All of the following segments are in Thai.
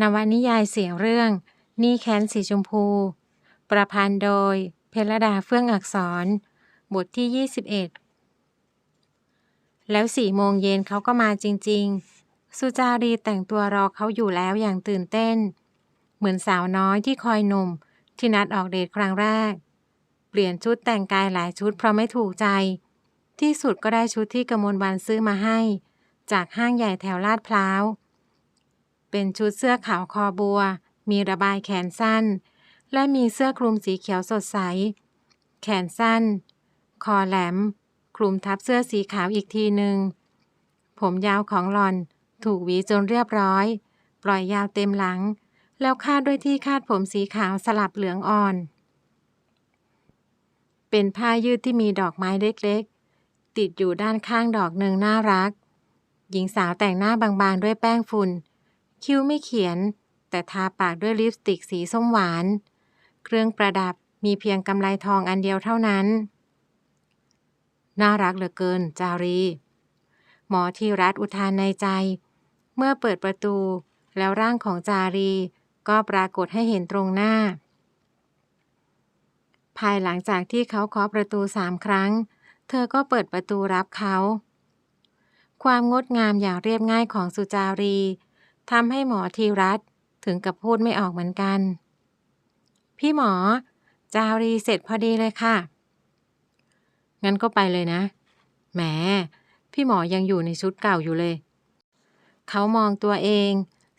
นวนิยายเสียงเรื่อง นี่แค้นสีชมพู ประพันธ์โดย เพลดาเฟื่องอักษร บทที่ 21 แล้วสี่โมงเย็นเขาก็มาจริง ๆ สุจารีแต่งตัวรอเขาอยู่แล้วอย่างตื่นเต้น เหมือนสาวน้อยที่คอยหนุ่ม ที่นัดออกเดทครั้งแรก เปลี่ยนชุดแต่งกายหลายชุดเพราะไม่ถูกใจ ที่สุดก็ได้ชุดที่กมลวันซื้อมาให้ จากห้างใหญ่แถวลาดพร้าว เป็นชุดเสื้อขาวคอบัว มีระบายแขนสั้น และมีเสื้อคลุมสีเขียวสดใส แขนสั้น คอแหลม คลุมทับเสื้อสีขาวอีกทีหนึ่ง ผมยาวของหลอน ถูกหวีจนเรียบร้อย ปล่อยยาวเต็มหลัง แล้วคาดด้วยที่คาดผมสีขาวสลับเหลืองอ่อน เป็นผ้ายืดที่มีดอกไม้เล็กๆ ติดอยู่ด้านข้างดอกหนึ่งน่ารัก หญิงสาวแต่งหน้าบางๆ ด้วยแป้งฝุ่น คิ้วไม่เขียน แต่ทาปากด้วยลิปสติกสีส้มหวาน เครื่องประดับมีเพียงกำไลทองอันเดียวเท่านั้น น่ารักเหลือเกิน จารี หมอที่รัฐอุทานในใจ เมื่อเปิดประตู แล้วร่างของจารี ก็ปรากฏให้เห็นตรงหน้า ภายหลังจากที่เขาเคาะประตูสามครั้ง เธอก็เปิดประตูรับเขา ความงดงามอย่างเรียบง่ายของสุจารี ทำให้หมอทีรัตถึงกับพูดไม่ออกเหมือนกัน พี่หมอ จารีเสร็จพอดีเลยค่ะ งั้นก็ไปเลยนะ แหม พี่หมอยังอยู่ในชุดเก่าอยู่เลย เขามองตัวเอง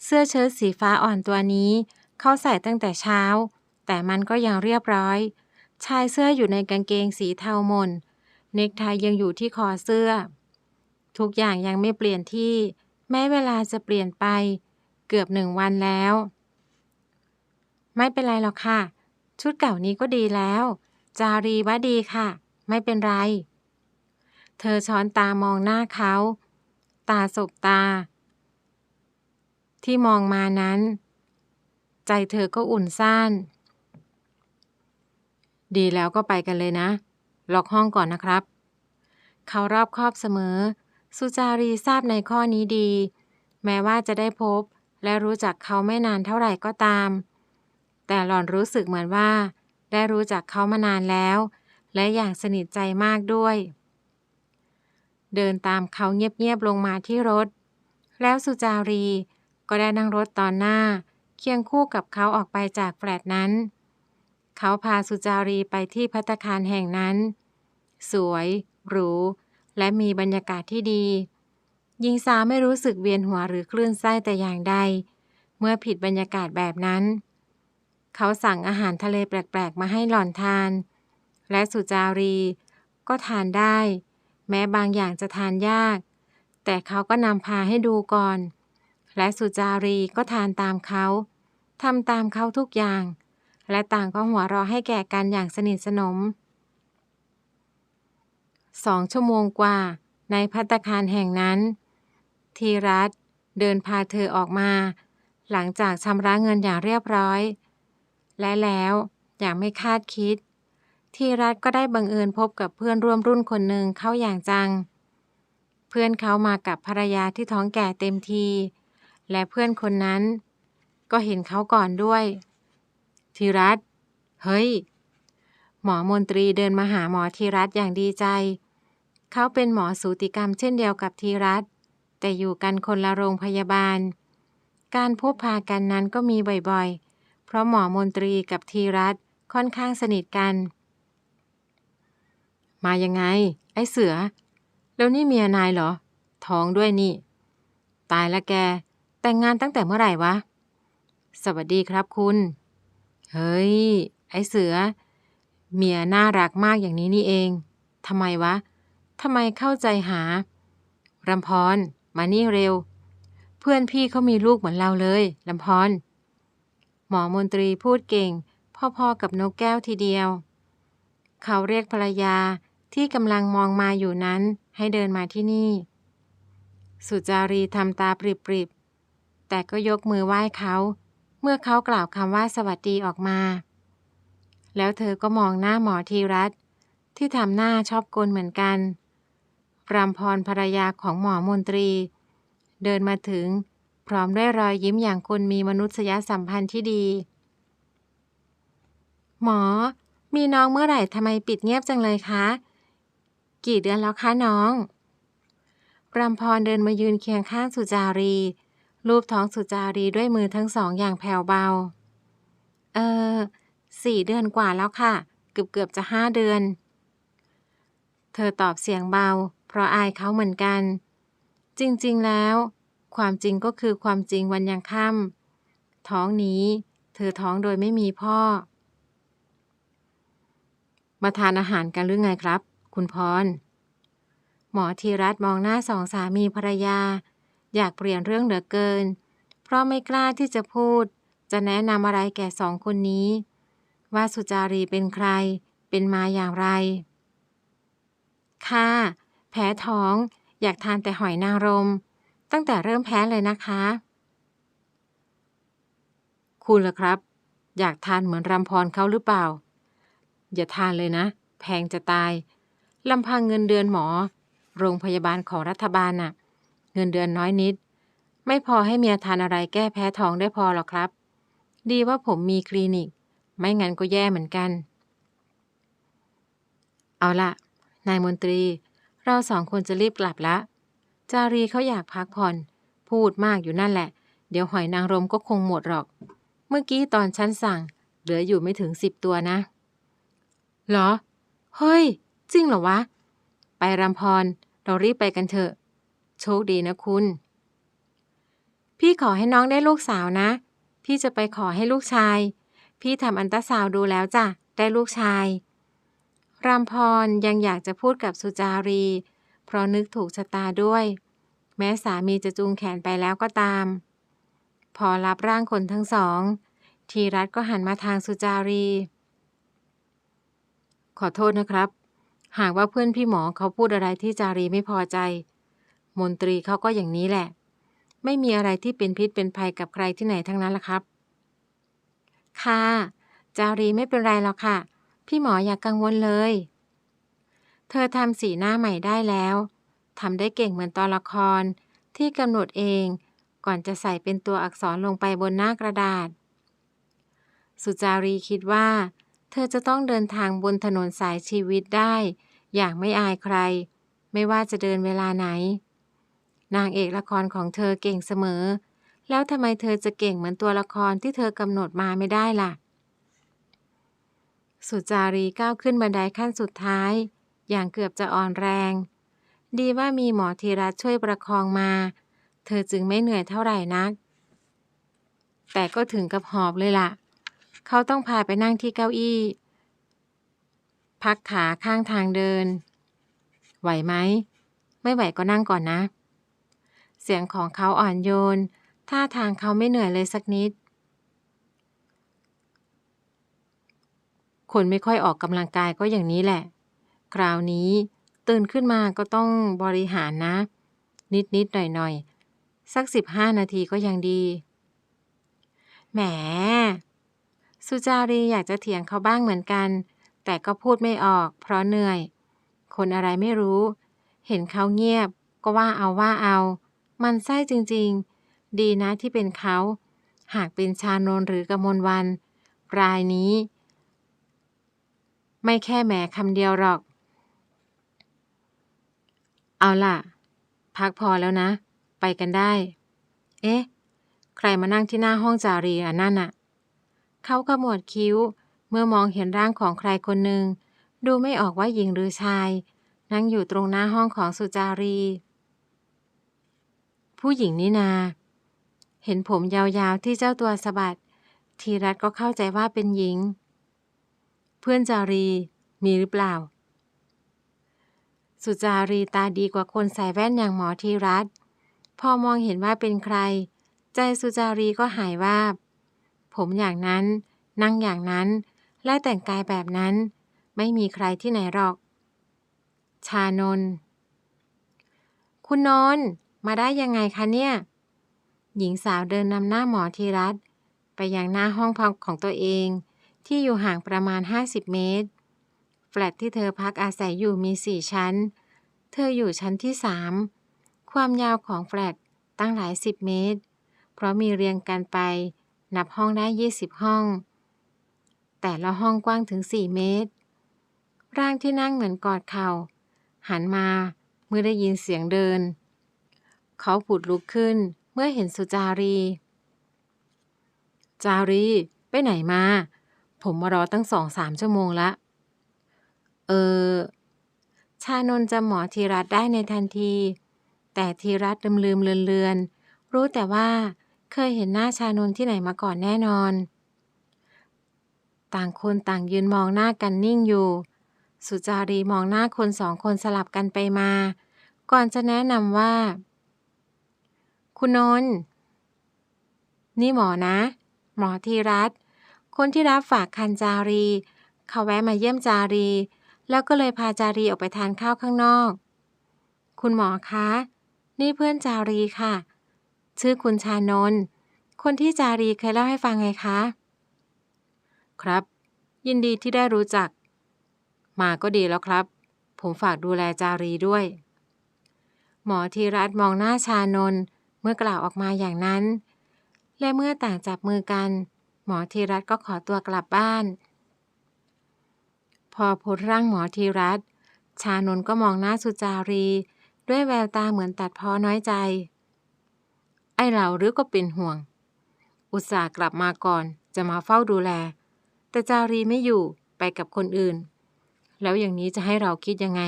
เสื้อเชิ้ตสีฟ้าอ่อนตัวนี้ เขาใส่ตั้งแต่เช้า แต่มันก็ยังเรียบร้อย ชายเสื้ออยู่ในกางเกงสีเทามน เนกไทยยังอยู่ที่คอเสื้อ ทุกอย่างยังไม่เปลี่ยนที่ แม้เวลาจะเปลี่ยนไปเกือบหนึ่งวันแล้ว ไม่เป็นไรหรอกค่ะ ชุดเก่านี้ก็ดีแล้ว จารีว่าดีค่ะ ไม่เป็นไร เธอช้อนตามองหน้าเขา ตาสบตา ที่มองมานั้น ใจเธอก็อุ่นซ่านดีแล้วก็ไปกันเลยนะ ล็อกห้องก่อนนะครับ เขารอบคอบเสมอ สุจารีทราบในข้อนี้ดี แม้ว่าจะได้พบ และรู้จักเขาไม่นานเท่าไหร่ก็ตาม แต่หล่อนรู้สึกเหมือนว่า ได้รู้จักเขามานานแล้ว และอย่างสนิทใจมากด้วย เดินตามเขาเงียบๆลงมาที่รถ แล้วสุจารีก็ได้นั่งรถตอนหน้า เคียงคู่กับเขาออกไปจากแฟลตนั้น เขาพาสุจารีไปที่พัตคารแห่งนั้น สวย หรู และมีบรรยากาศที่ดี หญิงสาวไม่รู้สึกเวียนหัวหรือคลื่นไส้แต่อย่างใด เมื่อผิดบรรยากาศแบบนั้น เขาสั่งอาหารทะเลแปลกๆ มาให้หล่อนทาน และสุจารีก็ทานได้ แม้บางอย่างจะทานยาก แต่เขาก็นำพาให้ดูก่อน และสุจารีก็ทานตามเขาทำตามเขาทุกอย่าง และต่างก็หัวเราะให้แก่กันอย่างสนิทสนม สองชั่วโมงกว่า ในพัตตาคารแห่งนั้น ทีรัตเดินพาเธอออกมา หลังจากชำระเงินอย่างเรียบร้อย และแล้วอย่างไม่คาดคิด ทีรัตก็ได้บังเอิญพบกับเพื่อนร่วมรุ่นคนหนึ่งเข้าอย่างจัง เพื่อนเขามากับภรรยาที่ท้องแก่เต็มที และเพื่อนคนนั้น ก็เห็นเขาก่อนด้วย ทีรัตเฮ้ย หมอมนตรีเดินมาหาหมอทีรัตอย่างดีใจ เขาเป็นหมอสูติกรรมเช่นเดียวกับทีรัตแต่อยู่กันคนละโรงพยาบาล การพบพากันนั้นก็มีบ่อยๆ เพราะหมอมนตรีกับทีรัตค่อนข้างสนิทกัน มายังไง ไอ้เสือ แล้วนี่เมียนายเหรอ ท้องด้วยนี่ ตายละแก แต่งงานตั้งแต่เมื่อไหร่วะ สวัสดีครับคุณ เฮ้ย ไอ้เสือ เมียน่ารักมากอย่างนี้นี่เอง ทำไมวะ ทำไมเข้าใจหารำพร มานี่เร็ว เพื่อนพี่เขามีลูกเหมือนเราเลยลำพร หมอมนตรีพูดเก่ง พ่อๆกับนกแก้วทีเดียว เขาเรียกภรรยาที่กำลังมองมาอยู่นั้นให้เดินมาที่นี่ สุจารีทำตาปริบๆ แต่ก็ยกมือไหว้เขา เมื่อเขากล่าวคำว่าสวัสดีออกมา แล้วเธอก็มองหน้าหมอทีรัตที่ทำหน้าชอบกลเหมือนกันรำพรภรรยาของหมอมนตรี เดินมาถึง พร้อมด้วยรอยยิ้มอย่างคนมีมนุษยสัมพันธ์ที่ดี หมอ มีน้องเมื่อไหร่ทำไมปิดเงียบจังเลยคะ กี่เดือนแล้วคะน้องรำพรเดินมายืนเคียงข้างสุจารี รูปท้องสุจารีด้วยมือทั้งสองอย่างแผ่วเบา เออ สี่เดือนกว่าแล้วค่ะ เกือบเกือบจะห้าเดือน เธอตอบเสียงเบา เพราะอายเขาเหมือนกัน จริงๆแล้ว ความจริงก็คือความจริงวันยังค่ำท้องนี้ เธอท้องโดยไม่มีพ่อ มาทานอาหารกันหรือไงครับ คุณพร หมอธีรัตน์มองหน้าสองสามีภรรยา อยากเปลี่ยนเรื่องเหลือเกิน เพราะไม่กล้าที่จะพูดจะแนะนำอะไรแก่สองคนนี้ ว่าสุจารีเป็นใคร เป็นมาอย่างไร ค่ะ แพ้ท้อง อยากทานแต่หอยนางรม ตั้งแต่เริ่มแพ้เลยนะคะ คุณล่ะครับ อยากทานเหมือนรำพรเขาหรือเปล่า อย่าทานเลยนะ แพงจะตายลำพังเงินเดือนหมอ โรงพยาบาลของรัฐบาลน่ะ เงินเดือนน้อยนิด ไม่พอให้เมียทานอะไรแก้แพ้ท้องได้พอหรอกครับ ดีว่าผมมีคลินิก ไม่งั้นก็แย่เหมือนกัน เอาละนายมนตรี เราสองคนจะรีบกลับละ จารีเขาอยากพักผ่อน พูดมากอยู่นั่นแหละ เดี๋ยวหอยนางรมก็คงหมดหรอก เมื่อกี้ตอนฉันสั่ง เหลืออยู่ไม่ถึงสิบตัวนะ เหรอ เฮ้ย จริงเหรอวะ ไปรำพร เรารีบไปกันเถอะ โชคดีนะคุณ พี่ขอให้น้องได้ลูกสาวนะ พี่จะไปขอให้ลูกชาย พี่ทำอันตราซาวดูแล้วจ้ะ ได้ลูกชายรามพรยังอยากจะพูดกับสุจารี เพราะนึกถูกชะตาด้วย แม้สามีจะจูงแขนไปแล้วก็ตาม พอรับร่างคนทั้งสอง ทีรัตก็หันมาทางสุจารี ขอโทษนะครับ หากว่าเพื่อนพี่หมอเขาพูดอะไรที่จารีไม่พอใจ มนตรีเขาก็อย่างนี้แหละ ไม่มีอะไรที่เป็นพิษเป็นภัยกับใครที่ไหนทั้งนั้นละครับ ค่ะ จารีไม่เป็นไรหรอกค่ะ พี่หมออย่ากกังวลเลย เธอทำสีหน้าใหม่ได้แล้วทำได้เก่งเหมือนตอนละคร ที่กำหนดเอง ก่อนจะใส่เป็นตัวอักษรลงไปบนหน้ากระดาษ สุจารีคิดว่า เธอจะต้องเดินทางบนถนนสายชีวิตได้ อย่างไม่อายใคร ไม่ว่าจะเดินเวลาไหน นางเอกละครของเธอเก่งเสมอ แล้วทำไมเธอจะเก่งเหมือนตัวละครที่เธอกำหนดมาไม่ได้ล่ะ สุจารีก้าวขึ้นบันไดขั้นสุดท้าย อย่างเกือบจะอ่อนแรง ดีว่ามีหมอธีรัตช่วยประคองมา เธอจึงไม่เหนื่อยเท่าไหร่นัก แต่ก็ถึงกับหอบเลยล่ะ เขาต้องพาไปนั่งที่เก้าอี้ พักขาข้างทางเดิน ไหวไหม ไม่ไหวก็นั่งก่อนนะ เสียงของเขาอ่อนโยน ท่าทางเขาไม่เหนื่อยเลยสักนิด คนไม่ค่อยออกกำลังกายก็อย่างนี้แหละ คราวนี้ตื่นขึ้นมาก็ต้องบริหารนะ นิดนิดหน่อยหน่อยสักสิบห้านาทีก็ยังดี แหม สุจารีอยากจะเถียงเขาบ้างเหมือนกัน แต่ก็พูดไม่ออก เพราะเหนื่อย คนอะไรไม่รู้ เห็นเขาเงียบ ก็ว่าเอาว่าเอา มันไส้จริงๆ ดีนะที่เป็นเขา หากเป็นชานนหรือกมลวัน รายนี้ ไม่แค่แหมคำเดียวหรอก เอาล่ะ พักพอแล้วนะ ไปกันได้ เอ๊ะ ใครมานั่งที่หน้าห้องจารีอะนั่นน่ะเขาขมวดคิ้ว เมื่อมองเห็นร่างของใครคนหนึ่ง ดูไม่ออกว่าหญิงหรือชาย นั่งอยู่ตรงหน้าห้องของสุจารี ผู้หญิงนี่นา เห็นผมยาวๆที่เจ้าตัวสะบัด ทีรัตก็เข้าใจว่าเป็นหญิง เพื่อนจารีมีหรือเปล่า สุจารีตาดีกว่าคนใส่แว่นอย่างหมอทีรัตพอมองเห็นว่าเป็นใคร ใจสุจารีก็หายวาบผมอย่างนั้น นั่งอย่างนั้น และแต่งกายแบบนั้น ไม่มีใครที่ไหนหรอก ชานน คุณนนมาได้ยังไงคะเนี่ย หญิงสาวเดินนำหน้าหมอทีรัตไปยังหน้าห้องพักของตัวเอง ที่อยู่ห่างประมาณ 50 เมตร แฟลตที่เธอพักอาศัยอยู่มีสี่ชั้น เธออยู่ชั้นที่สามความยาวของแฟลตตั้งหลายสิบเมตร เพราะมีเรียงกันไป นับห้องได้ 20 ห้อง แต่ละห้องกว้างถึง 4 เมตร ร่างที่นั่งเหมือนกอดเข่า หันมาเมื่อได้ยินเสียงเดิน เขาผุดลุกขึ้น เมื่อเห็นสุจารี จารี ไปไหนมา ผมมารอตั้งสองสามชั่วโมงละ เออ ชานนจำหมอธีรัตได้ในทันที แต่ธีรัตลืมลืมเลือนเลือนรู้แต่ว่าเคยเห็นหน้าชานนที่ไหนมาก่อนแน่นอน ต่างคนต่างยืนมองหน้ากันนิ่งอยู่ สุจารีมองหน้าคนสองคนสลับกันไปมา ก่อนจะแนะนำว่า คุณนนท์นี่หมอนะ หมอธีรัตน์คนที่รับฝากคันจารี เขาแวะมาเยี่ยมจารี แล้วก็เลยพาจารีออกไปทานข้าวข้างนอก คุณหมอคะ นี่เพื่อนจารีค่ะ ชื่อคุณชานนท์คนที่จารีเคยเล่าให้ฟังไงคะ ครับ ยินดีที่ได้รู้จัก มาก็ดีแล้วครับ ผมฝากดูแลจารีด้วย หมอธีรัตน์มองหน้าชานนท์ เมื่อกล่าวออกมาอย่างนั้น และเมื่อต่างจับมือกัน หมอธีรัตก็ขอตัวกลับบ้าน พอพ้นร่างหมอธีรัตชานนก็มองหน้าสุจารี ด้วยแววตาเหมือนตัดพ้อน้อยใจ ไอ้เราหรือก็เป็นห่วง อุตส่าห์กลับมาก่อนจะมาเฝ้าดูแล แต่จารีไม่อยู่ไปกับคนอื่น แล้วอย่างนี้จะให้เราคิดยังไง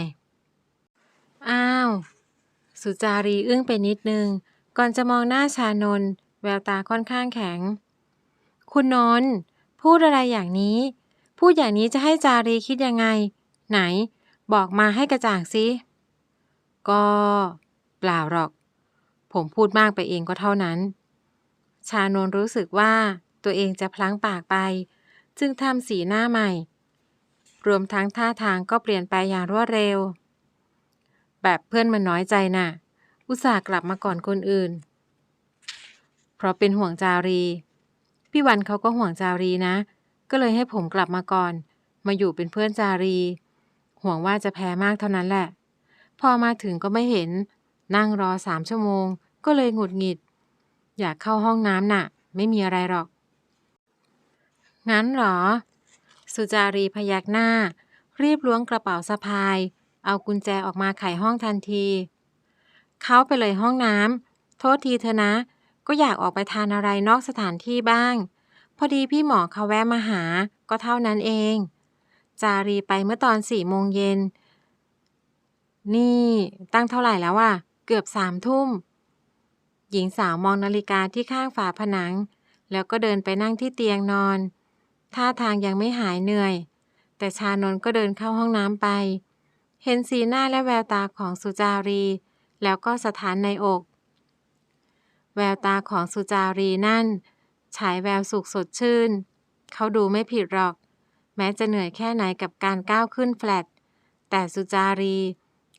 อ้าว สุจารีอึ้งไปนิดนึง ก่อนจะมองหน้าชานนแววตาค่อนข้างแข็ง คุณนนท์พูดอะไรอย่างนี้ พูดอย่างนี้จะให้จารีคิดยังไง ไหน บอกมาให้กระจ่างสิ ก็เปล่าหรอก ผมพูดมากไปเองก็เท่านั้น ชานนรู้สึกว่าตัวเองจะพลั้งปากไป จึงทำสีหน้าใหม่ รวมทั้งท่าทางก็เปลี่ยนไปอย่างรวดเร็ว แบบเพื่อนมันน้อยใจน่ะ อุตส่าห์กลับมาก่อนคนอื่น เพราะเป็นห่วงจารี พี่วันเขาก็ห่วงจารีนะ ก็เลยให้ผมกลับมาก่อน มาอยู่เป็นเพื่อนจารี ห่วงว่าจะแพ้มากเท่านั้นแหละ พอมาถึงก็ไม่เห็น นั่งรอสามชั่วโมง ก็เลยหงุดหงิด อยากเข้าห้องน้ำน่ะ ไม่มีอะไรหรอก งั้นเหรอ สุจารีพยักหน้า รีบล้วงกระเป๋าสะพาย เอากุญแจออกมาไขห้องทันที เข้าไปเลยห้องน้ำโทษทีเธอะนะ ก็อยากออกไปทานอะไรนอกสถานที่บ้าง พอดีพี่หมอเขาแวะมาหาก็เท่านั้นเอง จารีไปเมื่อตอนสี่โมงเย็น นี่ตั้งเท่าไหร่แล้วอะเกือบสามทุ่ม หญิงสาวมองนาฬิกาที่ข้างฝาผนัง แล้วก็เดินไปนั่งที่เตียงนอน ท่าทางยังไม่หายเหนื่อย แต่ชานนก็เดินเข้าห้องน้ำไป เห็นสีหน้าและแววตาของสุจารี แล้วก็สถานในอก แววตาของสุจารีนั่น ฉายแววสุขสดชื่น เขาดูไม่ผิดหรอก แม้จะเหนื่อยแค่ไหนกับการก้าวขึ้นแฟลต แต่สุจารี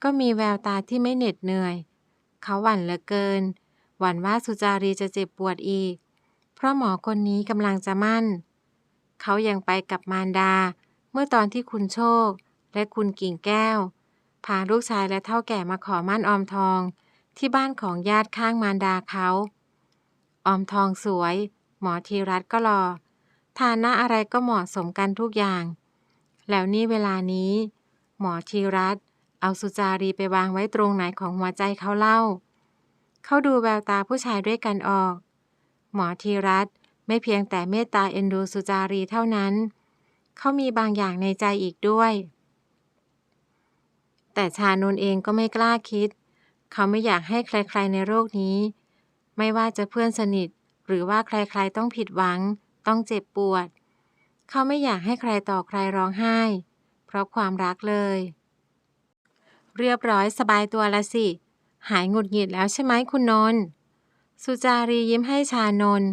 ก็มีแววตาที่ไม่เหน็ดเหนื่อย เขาหวั่นเหลือเกิน หวั่นว่าสุจารีจะเจ็บปวดอีก เพราะหมอคนนี้กำลังจะมั่น เขายังไปกับมารดา เมื่อตอนที่คุณโชค และคุณกิ่งแก้ว พาลูกชายและเท่าแก่มาขอมั่นออมทอง ที่บ้านของญาติข้างมารดาเขาออมทองสวย หมอธีรัตก็รอ ฐานะอะไรก็เหมาะสมกันทุกอย่าง แล้วนี่เวลานี้ หมอธีรัตเอาสุจารีไปวางไว้ตรงไหนของหัวใจเขาเล่า เขาดูแววตาผู้ชายด้วยกันออก หมอธีรัตไม่เพียงแต่เมตตาเอ็นดูสุจารีเท่านั้น เขามีบางอย่างในใจอีกด้วย แต่ชานนเองก็ไม่กล้าคิด เขาไม่อยากให้ใครๆในโลกนี้ ไม่ว่าจะเพื่อนสนิท หรือว่าใครๆต้องผิดหวัง ต้องเจ็บปวด เขาไม่อยากให้ใครต่อใครร้องไห้ เพราะความรักเลย เรียบร้อยสบายตัวละสิ หายหงุดหงิดแล้วใช่ไหมคุณนนท์สุจารียิ้มให้ชานนท์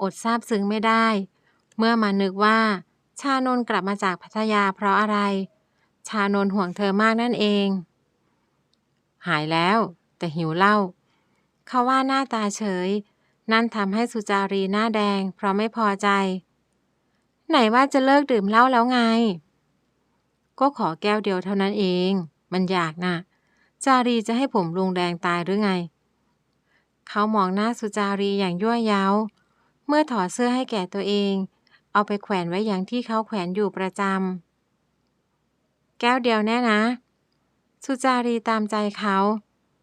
อดซาบซึ้งไม่ได้ เมื่อมานึกว่า ชานนท์กลับมาจากพัทยาเพราะอะไร ชานนห่วงเธอมากนั่นเอง หายแล้ว แต่หิวเหล้าเขาว่าหน้าตาเฉย นั่นทำให้สุจารีหน้าแดง เพราะไม่พอใจ ไหนว่าจะเลิกดื่มเหล้าแล้วไง ก็ขอแก้วเดียวเท่านั้นเอง มันอยากนะ่ะ จารีจะให้ผมลุงแดงตายหรือไง เขามองหน้าสุจารีอย่างยั่วเย้า เมื่อถอดเสื้อให้แก่ตัวเอง เอาไปแขวนไว้อย่างที่เขาแขวนอยู่ประจำ แก้วเดียวแน่นะ สุจารีตามใจเขา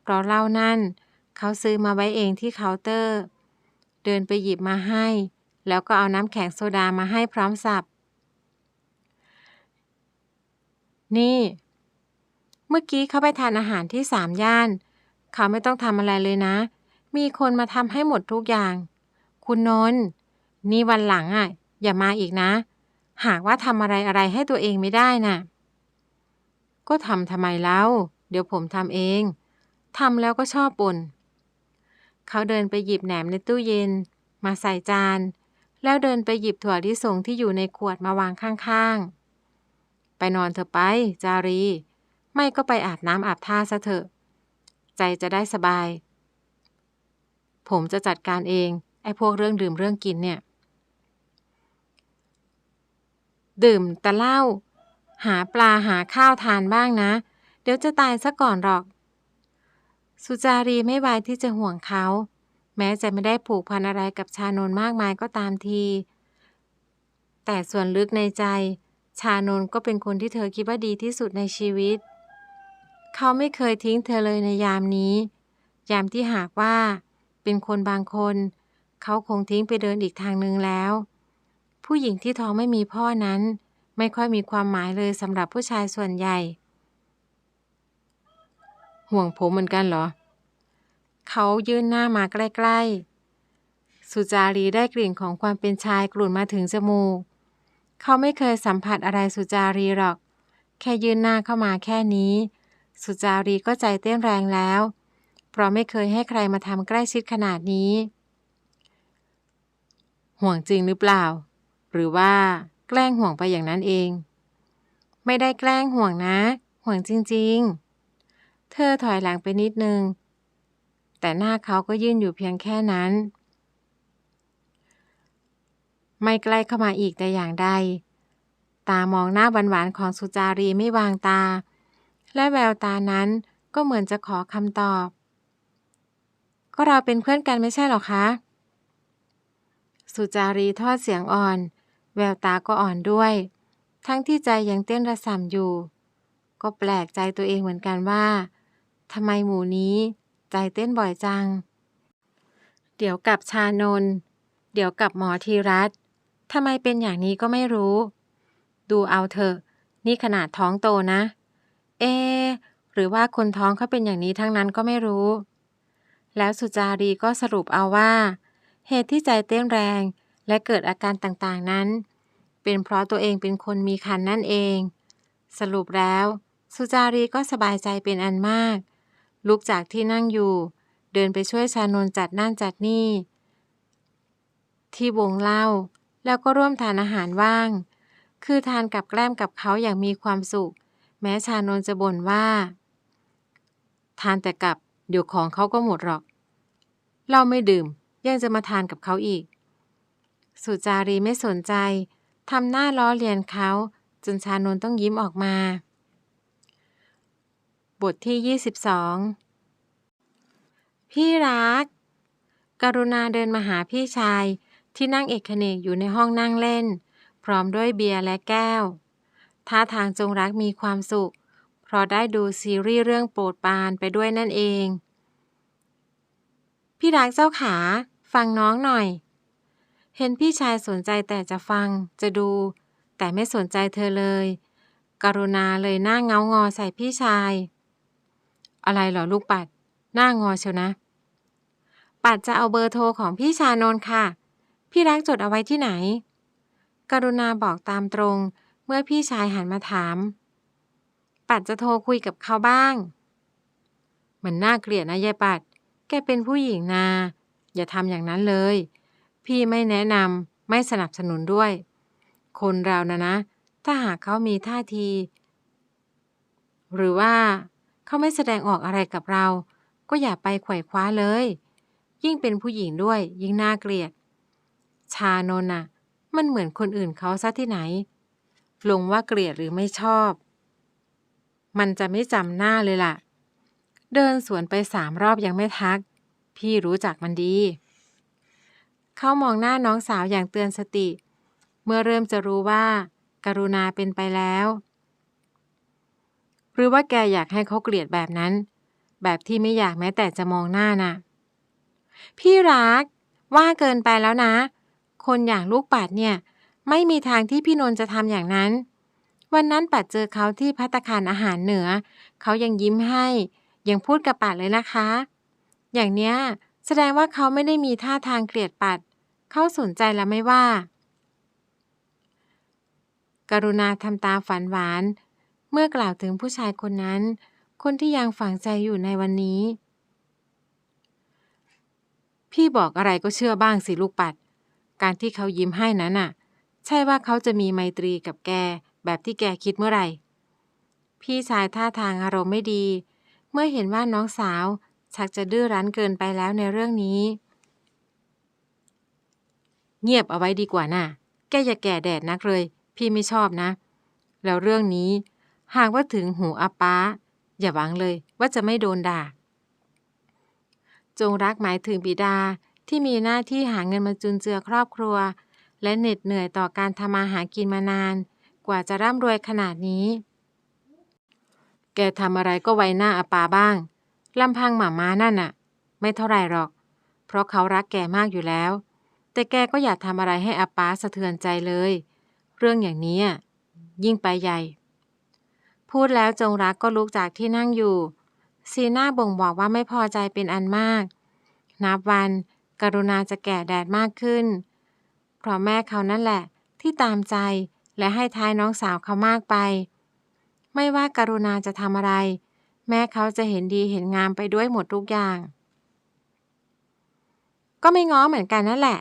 เพราะเหล้านั่น เขาซื้อมาไว้เองที่เคาน์เตอร์ เดินไปหยิบมาให้ แล้วก็เอาน้ำแข็งโซดามาให้พร้อมสับ นี่ เมื่อกี้เขาไปทานอาหารที่สามย่าน เขาไม่ต้องทำอะไรเลยนะ มีคนมาทำให้หมดทุกอย่าง คุณนนท์นี่วันหลังอะ อย่ามาอีกนะ หากว่าทำอะไรอะไรให้ตัวเองไม่ได้น่ะ ก็ทำทำไมเล่า เดี๋ยวผมทำเอง ทำแล้วก็ชอบบ่น เขาเดินไปหยิบแหนมในตู้เย็น มาใส่จาน แล้วเดินไปหยิบถั่วลิสงที่อยู่ในขวดมาวางข้างๆ ไปนอนเถอะไป จารี ไม่ก็ไปอาบน้ำอาบท่าซะเถอะ ใจจะได้สบาย ผมจะจัดการเอง ไอ้พวกเรื่องดื่มเรื่องกินเนี่ย ดื่มแต่เหล้า หาปลาหาข้าวทานบ้างนะ เดี๋ยวจะตายซะก่อนหรอก สุจารีไม่ไวที่จะห่วงเขา แม้จะไม่ได้ผูกพันอะไรกับชานนมากมายก็ตามที แต่ส่วนลึกในใจ ชานนก็เป็นคนที่เธอคิดว่าดีที่สุดในชีวิต เขาไม่เคยทิ้งเธอเลยในยามนี้ ยามที่หากว่า เป็นคนบางคน เขาคงทิ้งไปเดินอีกทางหนึ่งแล้ว ผู้หญิงที่ท้องไม่มีพ่อนั้น ไม่ค่อยมีความหมายเลยสำหรับผู้ชายส่วนใหญ่ ห่วงผมเหมือนกันเหรอ เขายื่นหน้ามาใกล้ ๆ สุจารีได้กลิ่นของความเป็นชายกลุ่นมาถึงจมูก เขาไม่เคยสัมผัสอะไรสุจารีหรอก แค่ยื่นหน้าเข้ามาแค่นี้ สุจารีก็ใจเต้นแรงแล้ว เพราะไม่เคยให้ใครมาทำใกล้ชิดขนาดนี้ ห่วงจริงหรือเปล่า หรือว่า แกล้งห่วงไปอย่างนั้นเอง ไม่ได้แกล้งห่วงนะ ห่วงจริงๆ เธอถอยหลังไปนิดนึง แต่หน้าเขาก็ยื่นอยู่เพียงแค่นั้น ไม่ใกล้เข้ามาอีกแต่อย่างใด ตามองหน้าหวานๆของสุจารีไม่วางตา และแววตานั้นก็เหมือนจะขอคำตอบ ก็เราเป็นเพื่อนกันไม่ใช่หรอคะ สุจารีทอดเสียงอ่อน แววตาก็อ่อนด้วย ทั้งที่ใจยังเต้นระส่ำอยู่ ก็แปลกใจตัวเองเหมือนกันว่าทำไมหมูนี้ใจเต้นบ่อยจัง เดี๋ยวกับชานน เดี๋ยวกับหมอธีรัตทำไมเป็นอย่างนี้ก็ไม่รู้ ดูเอาเถอะ นี่ขนาดท้องโตนะ เอ หรือว่าคนท้องเขาเป็นอย่างนี้ทั้งนั้นก็ไม่รู้ แล้วสุจารีก็สรุปเอาว่า เหตุที่ใจเต้นแรง และเกิดอาการต่างๆนั้น เป็นเพราะตัวเองเป็นคนมีคันนั่นเอง สรุปแล้ว สุจารีก็สบายใจเป็นอันมาก ลุกจากที่นั่งอยู่ เดินไปช่วยชานนจัดนั่นจัดนี่ ที่วงเล่า แล้วก็ร่วมทานอาหารว่าง คือทานกับแกล้มกับเขาอย่างมีความสุข แม้ชานนจะบ่นว่า ทานแต่กับเดี๋ยวของเขาก็หมดหรอก เราไม่ดื่มยังจะมาทานกับเขาอีก สุจารีไม่สนใจทำหน้าล้อเลียนเขาจนชานนต้องยิ้มออกมา บทที่ 22 พี่รัก กรุณาเดินมาหาพี่ชายที่นั่งเอกเนกอยู่ในห้องนั่งเล่น พร้อมด้วยเบียร์และแก้ว ท่าทางจงรักมีความสุข เพราะได้ดูซีรีส์เรื่องโปรดปานไปด้วยนั่นเอง พี่รักเจ้าขา ฟังน้องหน่อย เห็นพี่ชายสนใจแต่จะฟังจะดู แต่ไม่สนใจเธอเลย กรุณาเลยหน้าเงางอใส่พี่ชาย อะไรเหรอลูกปัด หน้างอเชียวนะ ปัดจะเอาเบอร์โทรของพี่ชานนท์ค่ะ พี่รักจดเอาไว้ที่ไหน กรุณาบอกตามตรง เมื่อพี่ชายหันมาถาม ปัดจะโทรคุยกับเขาบ้าง มันน่าเกลียดนะยายปัด แกเป็นผู้หญิงนา อย่าทำอย่างนั้นเลย พี่ไม่แนะนำไม่สนับสนุนด้วย คนเรานะนะ ถ้าหากเขามีท่าที หรือว่าเขาไม่แสดงออกอะไรกับเรา ก็อย่าไปไขว่คว้าเลย ยิ่งเป็นผู้หญิงด้วย ยิ่งน่าเกลียด ชานนน่ะ มันเหมือนคนอื่นเขาซะที่ไหน ลงว่าเกลียดหรือไม่ชอบ มันจะไม่จำหน้าเลยล่ะ เดินสวนไปสามรอบยังไม่ทัก พี่รู้จักมันดี เขามองหน้าน้องสาวอย่างเตือนสติ เมื่อเริ่มจะรู้ว่าการุณาเป็นไปแล้ว หรือว่าแกอยากให้เขาเกลียดแบบนั้น แบบที่ไม่อยากแม้แต่จะมองหน้าน่ะ พี่รัก ว่าเกินไปแล้วนะ คนอย่างลูกปัดเนี่ย ไม่มีทางที่พี่นนท์จะทำอย่างนั้น วันนั้นปัดเจอเขาที่พัตตาคารอาหารเหนือ เขายังยิ้มให้ ยังพูดกับปัดเลยนะคะ อย่างเนี้ย แสดงว่าเขาไม่ได้มีท่าทางเกลียดปัด เขาสนใจแล้วไม่ว่า กรุณาทำตาฝันหวาน เมื่อกล่าวถึงผู้ชายคนนั้น คนที่ยังฝังใจอยู่ในวันนี้ พี่บอกอะไรก็เชื่อบ้างสิลูกปัด การที่เขายิ้มให้นั้นน่ะ ใช่ว่าเขาจะมีไมตรีกับแก แบบที่แกคิดเมื่อไหร่ พี่ชายท่าทางอารมณ์ไม่ดี เมื่อเห็นว่าน้องสาว ชักจะดื้อรั้นเกินไปแล้วในเรื่องนี้ เงียบเอาไว้ดีกว่าน่ะ แกอย่าแก่แดดนักเลย พี่ไม่ชอบนะ แล้วเรื่องนี้ หากว่าถึงหูอาป้า อย่าหวังเลยว่าจะไม่โดนด่า จงรักหมายถึงบิดาที่มีหน้าที่หาเงินมาจุนเจือครอบครัว และเหน็ดเหนื่อยต่อการทำมาหากินมานาน กว่าจะร่ำรวยขนาดนี้ แกทำอะไรก็ไว้หน้าอาปาบ้าง ลำพังหมาม้านั่นน่ะ ไม่เท่าไรหรอก เพราะเขารักแกมากอยู่แล้ว แต่แกก็อย่าทำอะไรให้อาป้าสะเทือนใจเลย เรื่องอย่างนี้อะยิ่งไปใหญ่ พูดแล้วจงรักก็ลุกจากที่นั่งอยู่ สีหน้าบ่งบอกว่าไม่พอใจเป็นอันมาก นับวันกรุณาจะแก่แดดมากขึ้น เพราะแม่เขานั่นแหละ ที่ตามใจและให้ท้ายน้องสาวเขามากไป ไม่ว่าการุณาจะทำอะไร แม่เขาจะเห็นดีเห็นงามไปด้วยหมดทุกอย่าง ก็ไม่ง้อเหมือนกันนั่นแหละ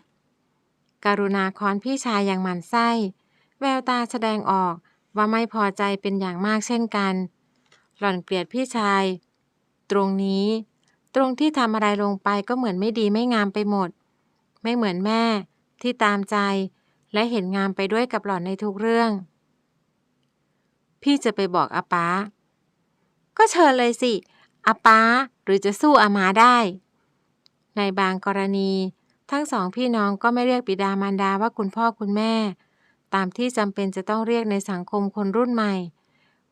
การุณาคอนพี่ชายอย่างหมันไส้ แววตาแสดงออกว่าไม่พอใจเป็นอย่างมากเช่นกัน หล่อนเกลียดพี่ชาย ตรงนี้ ตรงที่ทำอะไรลงไปก็เหมือนไม่ดีไม่งามไปหมด ไม่เหมือนแม่ที่ตามใจและเห็นงามไปด้วยกับหล่อนในทุกเรื่อง พี่จะไปบอกอาป้า ก็เชิญเลยสิอาป้าหรือจะสู้อามาได้ ในบางกรณี ทั้งสองพี่น้องก็ไม่เรียกบิดามารดาว่าคุณพ่อคุณแม่ ตามที่จำเป็นจะต้องเรียกในสังคมคนรุ่นใหม่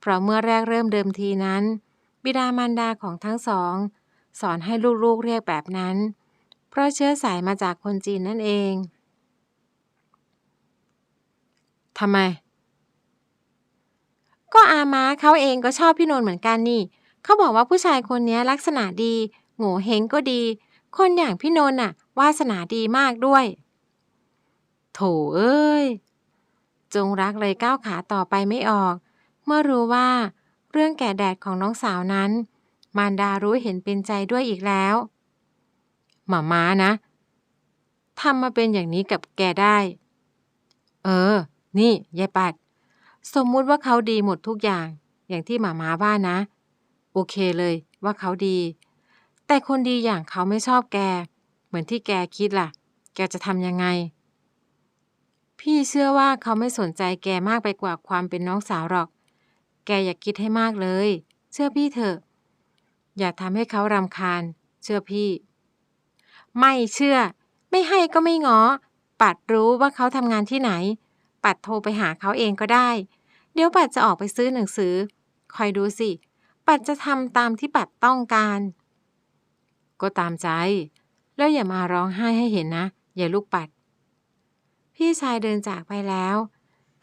เพราะเมื่อแรกเริ่มเดิมทีนั้น บิดามารดาของทั้งสอง สอนให้ลูกๆเรียกแบบนั้น เพราะเชื้อสายมาจากคนจีนนั่นเองทำไม อามาเขาเองก็ชอบพี่นนท์เหมือนกันนี่ เขาบอกว่าผู้ชายคนนี้ลักษณะดี โง่เฮงก็ดี คนอย่างพี่นนท์น่ะ วาสนาดีมากด้วย โถเอ้ย จงรักเลยก้าวขาต่อไปไม่ออก เมื่อรู้ว่า เรื่องแก่แดดของน้องสาวนั้น มารดารู้เห็นเป็นใจด้วยอีกแล้วหมาม้านะทำมาเป็นอย่างนี้กับแกได้ เออ นี่ยายปัด สมมุติว่าเขาดีหมดทุกอย่าง อย่างที่หมาม้าว่านะ โอเคเลยว่าเขาดี แต่คนดีอย่างเขาไม่ชอบแก เหมือนที่แกคิดล่ะ แกจะทำยังไง พี่เชื่อว่าเขาไม่สนใจแกมากไปกว่าความเป็นน้องสาวหรอก แกอย่าคิดให้มากเลย เชื่อพี่เถอะ อย่าทำให้เขารำคาญ เชื่อพี่ ไม่เชื่อ ไม่ให้ก็ไม่งอ ปัดรู้ว่าเขาทำงานที่ไหน ปัดโทรไปหาเขาเองก็ได้ เดี๋ยวปัดจะออกไปซื้อหนังสือ คอยดูสิ ปัดจะทำตามที่ปัดต้องการ ก็ตามใจ แล้วอย่ามาร้องไห้ให้เห็นนะ อย่าลูกปัด พี่ชายเดินจากไปแล้ว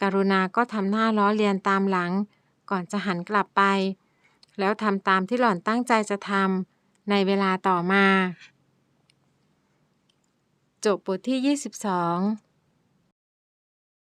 กรุณาก็ทำหน้าล้อเลียนตามหลัง ก่อนจะหันกลับไป แล้วทำตามที่หล่อนตั้งใจจะทำในเวลาต่อมา จบบทที่ 22